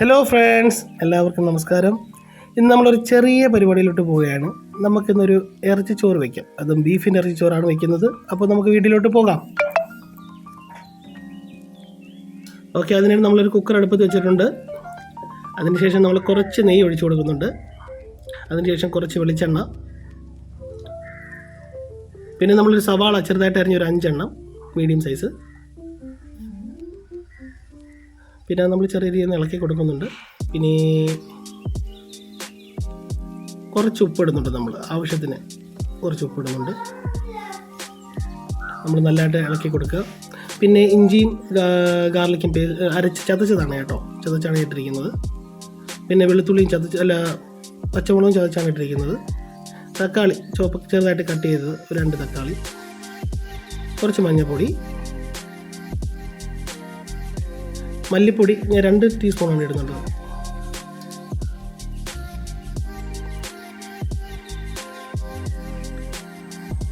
Hello friends എല്ലാവർക്കും നമസ്കാരം. ഇന്ന് നമ്മളൊരു ചെറിയ പരിപാടിയിലോട്ട് പോവുകയാണ്. നമുക്കിന്നൊരു ഇറച്ചിച്ചോറ് വയ്ക്കാം അതും ബീഫിന്റെ ഇറച്ചിച്ചോറാണ് വയ്ക്കുന്നത് അപ്പോൾ നമുക്ക് വീട്ടിലോട്ട് പോകാം. ഓക്കെ അതിനായിട്ട് നമ്മളൊരു കുക്കർ അടുപ്പത്ത് വെച്ചിട്ടുണ്ട്. അതിനുശേഷം നമ്മൾ കുറച്ച് നെയ്യ് ഒഴിച്ചു കൊടുക്കുന്നുണ്ട്. അതിനുശേഷം കുറച്ച് വെളിച്ചെണ്ണ. പിന്നെ നമ്മളൊരു സവാള ചെറുതായിട്ട് അരിഞ്ഞൊരു അഞ്ചെണ്ണം മീഡിയം സൈസ് പിന്നെ നമ്മൾ ചെറിയ രീതിയിൽ ഇളക്കി കൊടുക്കുന്നുണ്ട്. പിന്നെ കുറച്ച് ഉപ്പിടുന്നുണ്ട് നമ്മൾ ആവശ്യത്തിന്. കുറച്ച് ഉപ്പിടുന്നുണ്ട് നമ്മൾ നല്ലതായിട്ട് ഇളക്കി കൊടുക്കുക. പിന്നെ ഇഞ്ചിയും ഗാർലിക്കും പേ അരച്ച് ചതച്ചതാണ് കേട്ടോ. ചതച്ചാണ് ഇട്ടിരിക്കുന്നത്. പിന്നെ വെളുത്തുള്ളിയും ചതച്ച് അല്ല പച്ചമുളകും ചതച്ചാണ് ഇട്ടിരിക്കുന്നത്. തക്കാളി ചോപ്പ് ചെറുതായിട്ട് കട്ട് ചെയ്തത്. രണ്ട് തക്കാളി. കുറച്ച് മഞ്ഞൾപ്പൊടി. മല്ലിപ്പൊടി ഞാൻ രണ്ട് ടീസ്പൂണാണ് ഇടുന്നുണ്ട്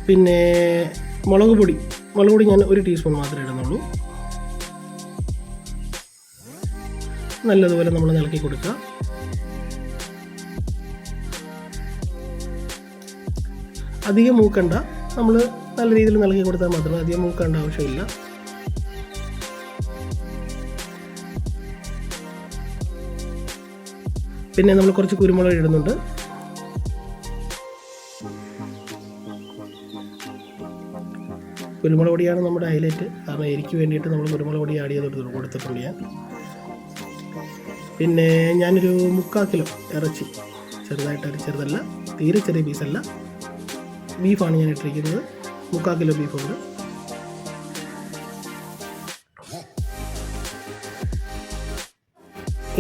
പിന്നെ മുളക് പൊടി മുളക് പൊടി ഞാൻ ഒരു ടീസ്പൂൺ മാത്രമേ ഇടുന്നുള്ളൂ. നല്ലതുപോലെ നമ്മൾ ഇളക്കി കൊടുക്കുക. അധികം മൂക്കണ്ട. നമ്മൾ നല്ല രീതിയിൽ നൽകി കൊടുത്താൽ മാത്രമേ അധികം മൂക്കേണ്ട ആവശ്യമില്ല. പിന്നെ നമ്മൾ കുറച്ച് കുരുമുളക് ഇടുന്നുണ്ട്. കുരുമുളക് പൊടിയാണ് നമ്മുടെ ഹൈലൈറ്റ് കാരണം എനിക്ക് വേണ്ടിയിട്ട് നമ്മൾ കുരുമുളക് പൊടി ആഡ് ചെയ്ത് കൊടുത്തിട്ടുണ്ട് ഞാൻ പിന്നെ ഞാനൊരു മുക്കാൽ കിലോ ഇറച്ചി ചെറുതായിട്ട് അരി ചെറുതല്ല തീരെ ചെറിയ പീസല്ല ബീഫാണ് ഞാൻ ഇട്ടിരിക്കുന്നത്. മുക്കാൽ കിലോ ബീഫുണ്ട്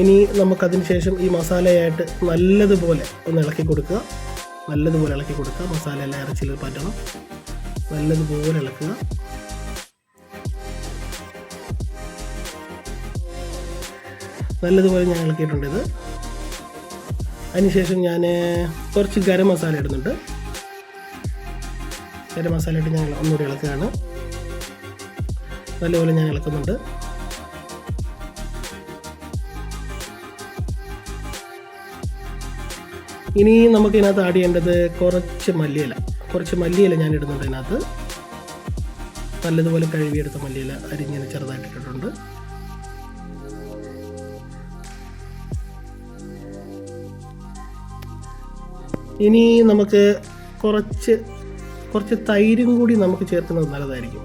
ഇനി നമുക്കതിന് ശേഷം ഈ മസാലയായിട്ട് നല്ലതുപോലെ ഒന്ന് ഇളക്കി കൊടുക്കുക. നല്ലതുപോലെ ഇളക്കി കൊടുക്കുക. മസാല എല്ലാം ഇറച്ചിയിൽ പറ്റണം. നല്ലതുപോലെ ഇളക്കുക. നല്ലതുപോലെ ഞാൻ ഇളക്കിയിട്ടുണ്ട് ഇത്. അതിനുശേഷം ഞാൻ കുറച്ച് ഗരം മസാല ഇടുന്നുണ്ട്. ഗരം മസാല ഇട്ട് ഞാൻ ഒന്നുകൂടി ഇളക്കുകയാണ്. നല്ലപോലെ ഞാൻ ഇളക്കുന്നുണ്ട്. ഇനി നമുക്ക് ഇതിനകത്ത് ആഡ് ചെയ്യേണ്ടത് കുറച്ച് മല്ലിയില. കുറച്ച് മല്ലിയില ഞാൻ ഇടുന്നുണ്ട് ഇതിനകത്ത്. നല്ലതുപോലെ കഴുകിയെടുത്ത മല്ലിയില അരിഞ്ഞിന് ചെറുതായിട്ട് ഇട്ടിട്ടുണ്ട്. ഇനി നമുക്ക് കുറച്ച് കുറച്ച് തൈരും കൂടി നമുക്ക് ചേർക്കുന്നത് നല്ലതായിരിക്കും.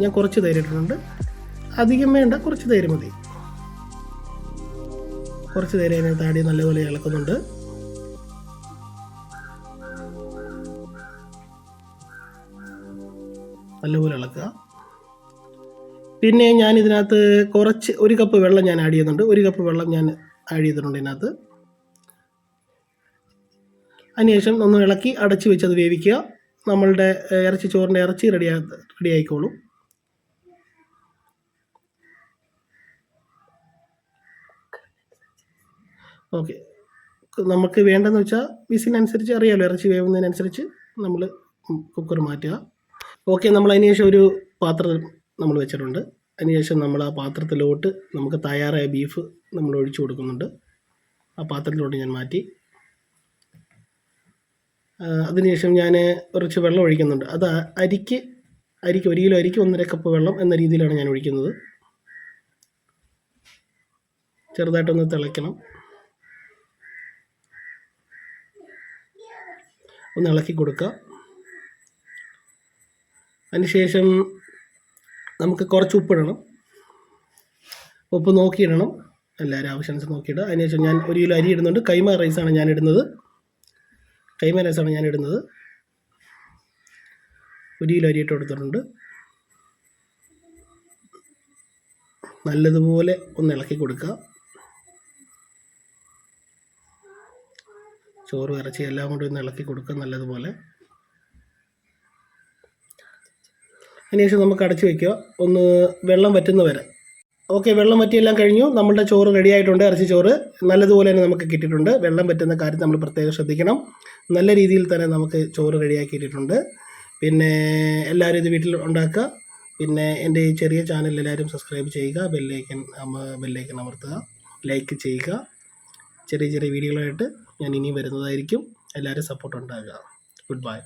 ഞാൻ കുറച്ച് തൈര് ഇട്ടിട്ടുണ്ട്. അധികം വേണ്ട കുറച്ച് തൈര് മതി. കുറച്ച് തൈര് അതിനകത്ത് ചെയ്ത് നല്ലപോലെ ഇളക്കുന്നുണ്ട്. നല്ലപോലെ ഇളക്കുക. പിന്നെ ഞാൻ ഇതിനകത്ത് കുറച്ച് ഒരു കപ്പ് വെള്ളം ഞാൻ ആഡ് ചെയ്യുന്നുണ്ട്. ഒരു കപ്പ് വെള്ളം ഞാൻ ആഡ് ചെയ്തിട്ടുണ്ട് ഇതിനകത്ത്. അതിനുശേഷം ഒന്ന് ഇളക്കി അടച്ച് വെച്ചത് വേവിക്കുക. നമ്മളുടെ ഇറച്ചി ചോറിന്റെ ഇറച്ചി റെഡി റെഡി ആയിക്കോളും. ഓക്കെ. നമുക്ക് വേണ്ടതെന്ന് വെച്ചാൽ വിസിനനുസരിച്ച് അറിയാമല്ലോ ഇറച്ചി വേവുന്നതിനനുസരിച്ച് നമ്മൾ കുക്കർ മാറ്റുക. ഓക്കെ നമ്മൾ അതിന് ശേഷം ഒരു പാത്രം നമ്മൾ വെച്ചിട്ടുണ്ട്. അതിനുശേഷം നമ്മൾ ആ പാത്രത്തിലോട്ട് നമുക്ക് തയ്യാറായ ബീഫ് നമ്മൾ ഒഴിച്ചു കൊടുക്കുന്നുണ്ട്. ആ പാത്രത്തിലോട്ട് ഞാൻ മാറ്റി. അതിനുശേഷം ഞാൻ കുറച്ച് വെള്ളം ഒഴിക്കുന്നുണ്ട്. അത് അരിക്ക് അരിക്ക് ഒരു കിലോ അരിക്ക് ഒന്നര കപ്പ് വെള്ളം എന്ന രീതിയിലാണ് ഞാൻ ഒഴിക്കുന്നത്. ചെറുതായിട്ടൊന്ന് തിളയ്ക്കണം. ഒന്ന് ഇളക്കി കൊടുക്കുക. അതിനുശേഷം നമുക്ക് കുറച്ച് ഉപ്പിടണം. ഉപ്പ് നോക്കിയിടണം. എല്ലാവരും ആവശ്യമനുസരിച്ച് നോക്കിയിടുക. അതിനുശേഷം ഞാൻ ഒരു കിലോ അരി ഇടുന്നുണ്ട്. കൈമ റൈസാണ് ഞാൻ ഇടുന്നത് കൈമ റൈസാണ് ഞാൻ ഇടുന്നത് ഒരു കിലോ അരി ഇട്ട് കൊടുത്തിട്ടുണ്ട്. നല്ലതുപോലെ ഒന്ന് ഇളക്കി കൊടുക്കുക. ചോറ് ഇറച്ചി എല്ലാം കൂടി ഒന്ന് ഇളക്കി കൊടുക്കുക നല്ലതുപോലെ. അതിനുശേഷം നമുക്ക് അടച്ചു വയ്ക്കുക ഒന്ന് വെള്ളം വറ്റുന്ന വരെ ഓക്കെ വെള്ളം വറ്റിയെല്ലാം കഴിഞ്ഞു. നമ്മുടെ ചോറ് റെഡി ആയിട്ടുണ്ട് ഇറച്ചി ചോറ്. നല്ലതുപോലെ തന്നെ നമുക്ക് കിട്ടിയിട്ടുണ്ട്. വെള്ളം പറ്റുന്ന കാര്യം നമ്മൾ പ്രത്യേകം ശ്രദ്ധിക്കണം. നല്ല രീതിയിൽ തന്നെ നമുക്ക് ചോറ് റെഡിയാക്കിയിട്ടുണ്ട് പിന്നെ എല്ലാവരും ഇത് വീട്ടിൽ ഉണ്ടാക്കുക. പിന്നെ എന്റെ ഈ ചെറിയ ചാനൽ എല്ലാവരും സബ്സ്ക്രൈബ് ചെയ്യുക. ബെല്ലൈക്കൻ ബെല്ലൈക്കൻ അമർത്തുക. ലൈക്ക് ചെയ്യുക. ചെറിയ ചെറിയ വീഡിയോകളായിട്ട് ഞാൻ ഇനിയും വരുന്നതായിരിക്കും. എല്ലാവരും സപ്പോർട്ട് ഉണ്ടാകുക. Good bye